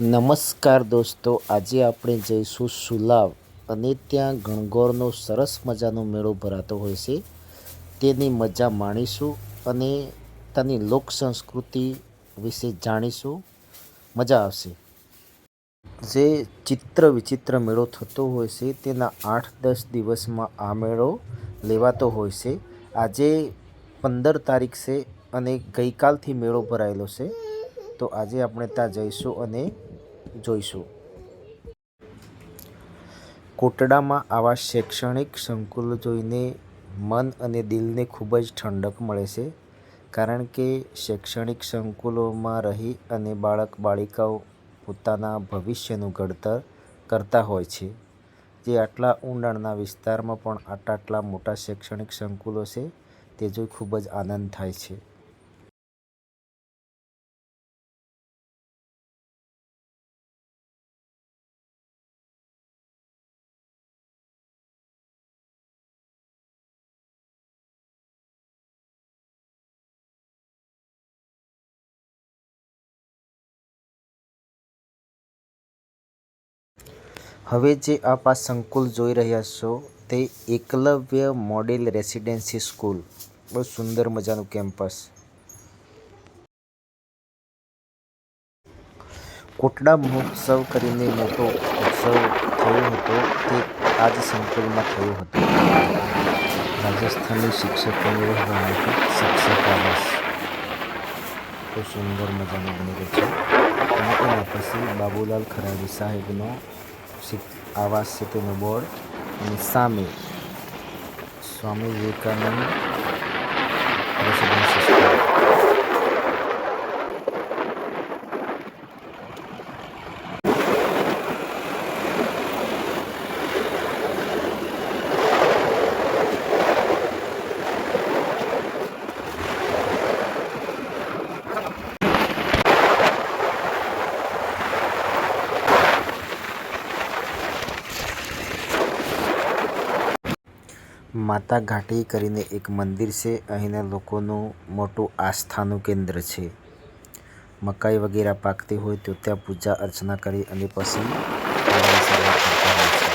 નમસ્કાર દોસ્તો, આજે આપણે જઈશું સુલાવ અને ત્યાં ગણગોરનો સરસ મજાનો મેળો ભરાતો હોય છે. તેની મજા માણીશું અને તેની લોક સંસ્કૃતિ વિશે જાણીશું. મજા આવશે. જે ચિત્ર વિચિત્ર મેળો થતો હોય છે, તેના આઠ દસ દિવસમાં આ મેળો લેવાતો હોય છે. આજે પંદર તારીખ છે અને ગઈકાલથી મેળો ભરાયેલો છે. તો આજે આપણે ત્યાં જઈશું અને જોઈશું. કોટડામાં આવા શૈક્ષણિક સંકુલો જોઈને મન અને દિલને ખૂબ જ ઠંડક મળે છે, કારણ કે શૈક્ષણિક સંકુલોમાં રહી અને બાળક, બાળિકાઓ પોતાના ભવિષ્યનું ઘડતર કરતા હોય છે. જે આટલા ઊંડાણના વિસ્તારમાં પણ આટલા આટલા મોટા શૈક્ષણિક સંકુલો છે, તે જોઈ ખૂબ જ આનંદ થાય છે. હવે જે આપ આ સંકુલ જોઈ રહ્યા છો, તે એકલવ્ય મોડેલ રેસિડેન્સી સ્કૂલ. બહુ સુંદર મજાનું કેમ્પસ. કોટડા મહોત્સવ કરીને મોટો ઉત્સવ થયો હતો, તે આ જ સંકુલમાં થયો હતો. રાજસ્થાની શિક્ષકોની રહેવાની શિક્ષકાવાસ બહુ સુંદર મજાનું બની રહ્યું છે. અને એના પછી બાબુલાલ ખરાડી સાહેબનો આવાસ છે તેનો બોર્ડ. અને સામે સ્વામી વિવેકાનંદ રેસિડેન્સી સ્કૂલ માતા ઘાટી કરીને એક મંદિર છે. અહીંના લોકોનું મોટું આસ્થાનું કેન્દ્ર છે. મકાઈ વગેરે પાકતી હોય તો ત્યાં પૂજા અર્ચના કરી અને પછી ખાવાની શરૂઆત કરતા હોય છે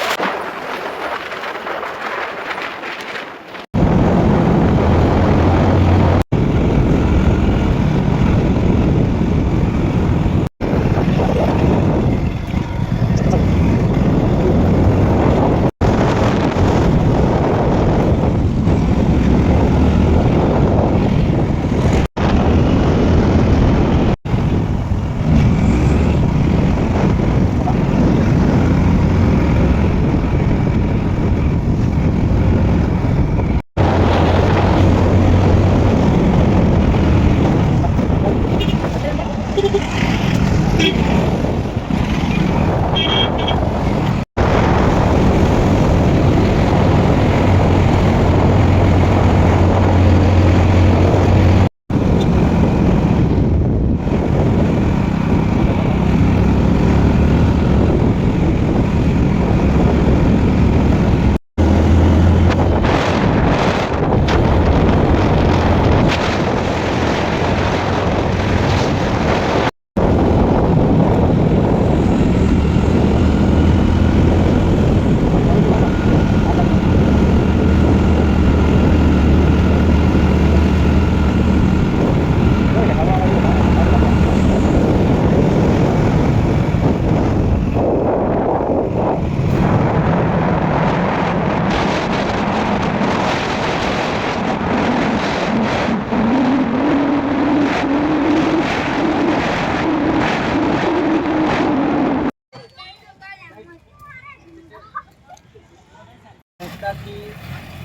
કોટડાથી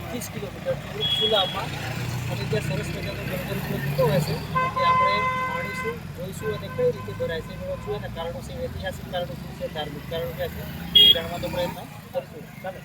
ત્રીસ કિલોમીટર દૂર સુલામાં અને ત્યાં સરસ મજાનો જંગલ થતો હોય છે. તે આપણે માણીશું, જોઈશું અને કઈ રીતે ભરાય છે, એનું શું એના કારણો છે ઐતિહાસિક કારણો શું છે, ધાર્મિક કારણો ક્યાં છે, એ જાણવાનો પ્રયત્ન કરશું. ચાલો.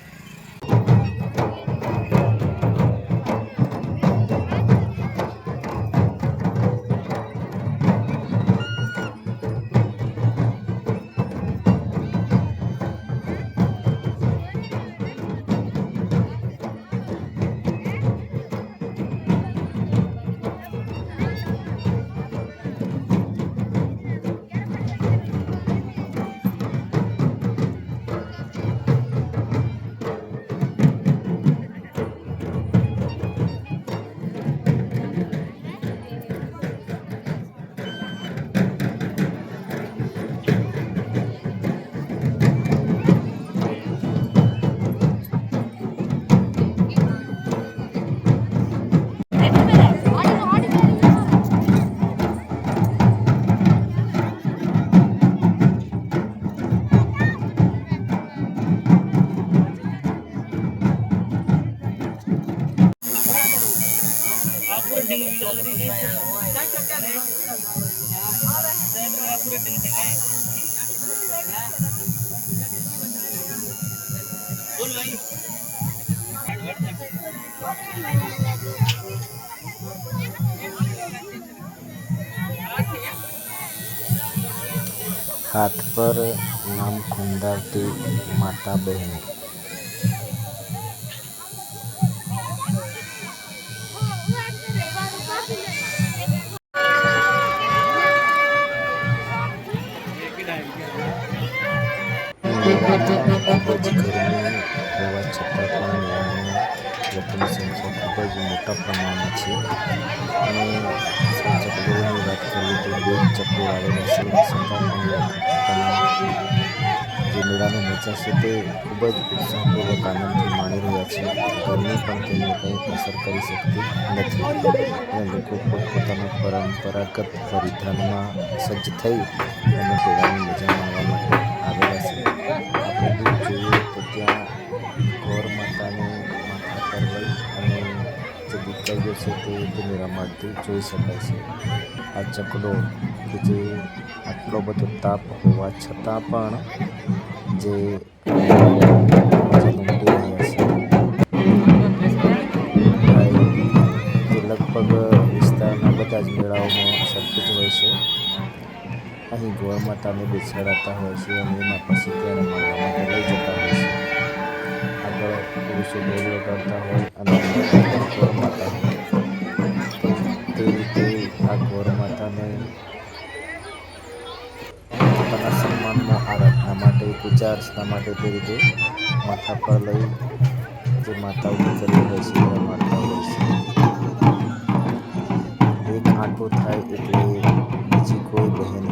હાથ પર નામ ખુંડાવતી માતા બહેનો. મોટા પ્રમાણમાં છે અને ચકડોળની વાત કરીએ તો બે ચકડોળ આવેલા છે જે મેળાનો મજા છે તે ખૂબ જ ઉત્સાહપૂર્વક આનંદથી માણી રહ્યા છે ગરમી પણ તેમને કંઈ અસર કરી શકતી નથી અને લોકો પોતપોતાના પરંપરાગત પરિધાનમાં સજ્જ થઈ અને મેળાની મજા માણવા માટે જોઈએ તો ત્યાં ગૌર માતાને માથા પર લઈ અને જે દીકરીઓ છે તે તેની જોઈ શકાય છે. આ ચકડો કે જે આટલો બધો તાપ હોવા છતાં પણ જે લગભગ વિસ્તારના બધા જ મેળાઓમાં સરખું જ હોય છે. અહીં ગોળ માતાને બેસાડાતા હોય છે અને એના પછી રમાડવા માટે લઈ જતા હોય છે. આગળ પુરુષો ઢોલ કરતા હોય અને ગોળ માતા તે રીતે આ ગોળ માતાને પોતાના સન્માનમાં આરાધના માટે પૂજા અર્ચના માટે તે રીતે માથા પર લઈ જે માતાઓ દીકરીઓ હોય છે, એ માતા હોય છે. એક આંટો થાય એટલે બીજી કોઈ બહેન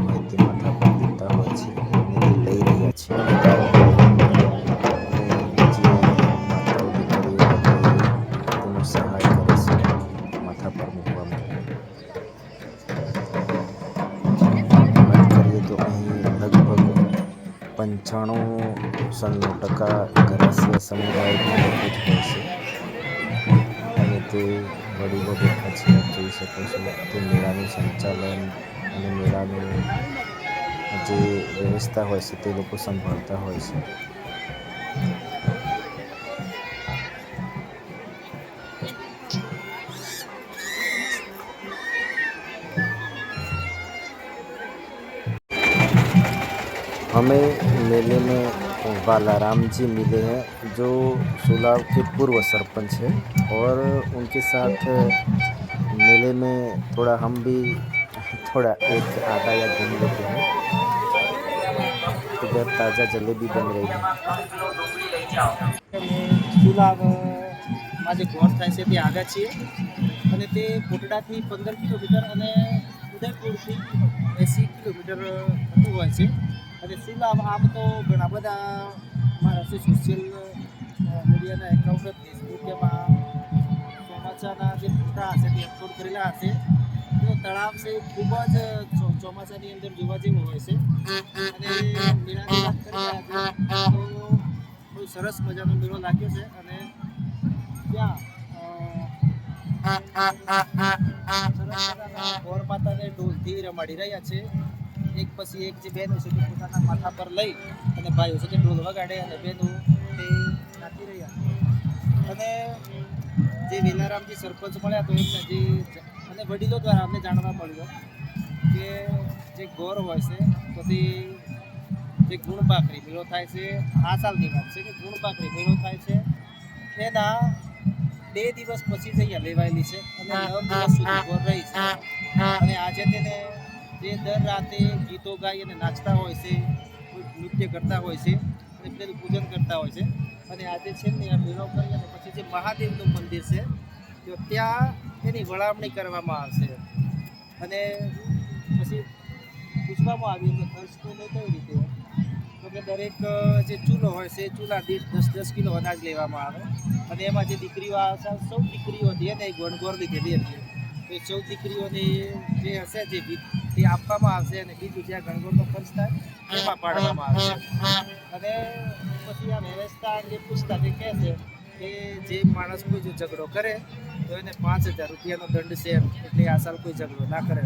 શકો છો તે મેળાનું સંચાલન અને મેળાનું જે વ્યવસ્થા હોય છે તે લોકો સંભાળતા હોય છે हमें मेले में बालाराम जी मिले हैं जो सुलाव के पूर्व सरपंच हैं और उनके साथ मेले में थोड़ा हम भी थोड़ा एक आधा या घूम लेते हैं इधर ताज़ा जलेबी बन रही है સુલાવમાં જે ગોળ થાય છે તે આગળ છીએ અને તે કોટડાથી પંદર કિલોમીટર અને ઉદયપુરથી એંસી કિલોમીટર થતું હોય છે અને સુલાવ આમ તો ઘણા બધા મારા જે સોશિયલ મીડિયાના એકાઉન્ટ ફેસબુક એમાં ચોમાસાના જે ફોટા હશે તે અપલોડ કરેલા હશે. તો તળાવ છે ખૂબ જ ચોમાસાની અંદર જોવા જેવું હોય છે. અને મેળાની વાત કરીએ તો બહુ સરસ મજાનો મેળો લાગ્યો છે અને ત્યાં ગોર માતાને ઢોલથી રમાડી રહ્યા છે. એક પછી એક જે બહેનો છે તે પોતાના માથા પર લઈ અને ભાઈઓ છે તે ઢોલ વગાડે અને બહેનો તે નાચી રહ્યા અને જે વેલારામજી સરપંચ મળ્યા તો એમને જે અને વડીલો દ્વારા અમને જાણવા મળ્યું કે જે ગોર હોય છે પછી જે ગુણ ભાખરી મેળો થાય છે આ સાલની વાત છે કે ગુણ ભાખરી મેળો થાય છે એના બે દિવસ પછી જ અહીંયા લેવાયેલી છે અને નવ દિવસ સુધી ગોર રહી છે. અને આજે તેને જે દર રાતે ગીતો ગાઈ અને નાચતા હોય છે નૃત્ય કરતા હોય છે અને પેલું પૂજન કરતા હોય છે. અને આજે છે ને આ મેળો કરી અને જે મહાદેવનું મંદિર છે, તો ત્યાં એની વળામણી કરવામાં આવશે. અને પછી પૂછવામાં આવ્યું કે ખર્ચ તો કઈ રીતે? તો કે દરેક જે ચૂલો હોય છે ચૂલા દીઠ દસ દસ કિલો અનાજ લેવામાં આવે. અને એમાં જે દીકરીઓ આવશે સૌ દીકરીઓ હતી, એને ગોળગોળ લીધેલી હતી. તો સૌ દીકરીઓની જે હશે, જે ભીત તે આપવામાં આવશે અને બીજું જ્યાં ગણગોળનો ખર્ચ થાય, એમાં પાડવામાં આવશે. અને પછી આ વ્યવસ્થા અંગે પૂછતા જે કહે છે કે જે માણસ કોઈ જો ઝઘડો કરે, તો તો એને પાંચ હજાર રૂપિયાનો દંડ છે એમ. એટલે આ સાલ કોઈ ઝઘડો ના કરે.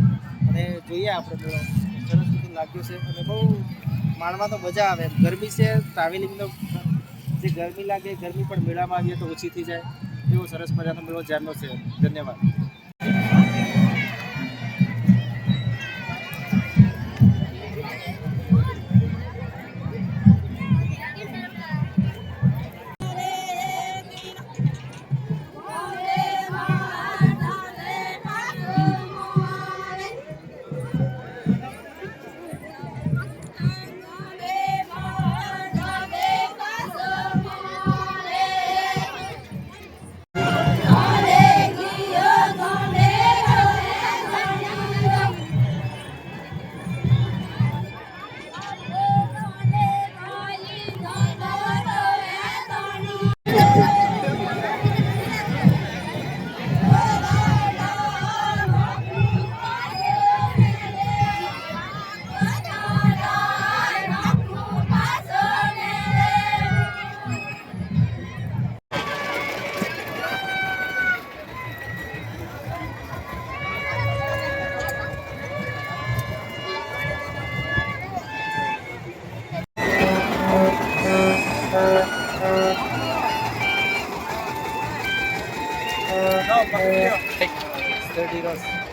અને જોઈએ આપણે મેળો સરસ રીતે લાગ્યું છે. અને બહુ માણવાનો મજા આવે ગરમી છે ટ્રાવેલિંગનો જે ગરમી લાગે, ગરમી પણ મેળામાં આવીએ તો ઓછી થઈ જાય. એવો સરસ મજાનો મેળો જામ્યો છે. ધન્યવાદ. 30 rows.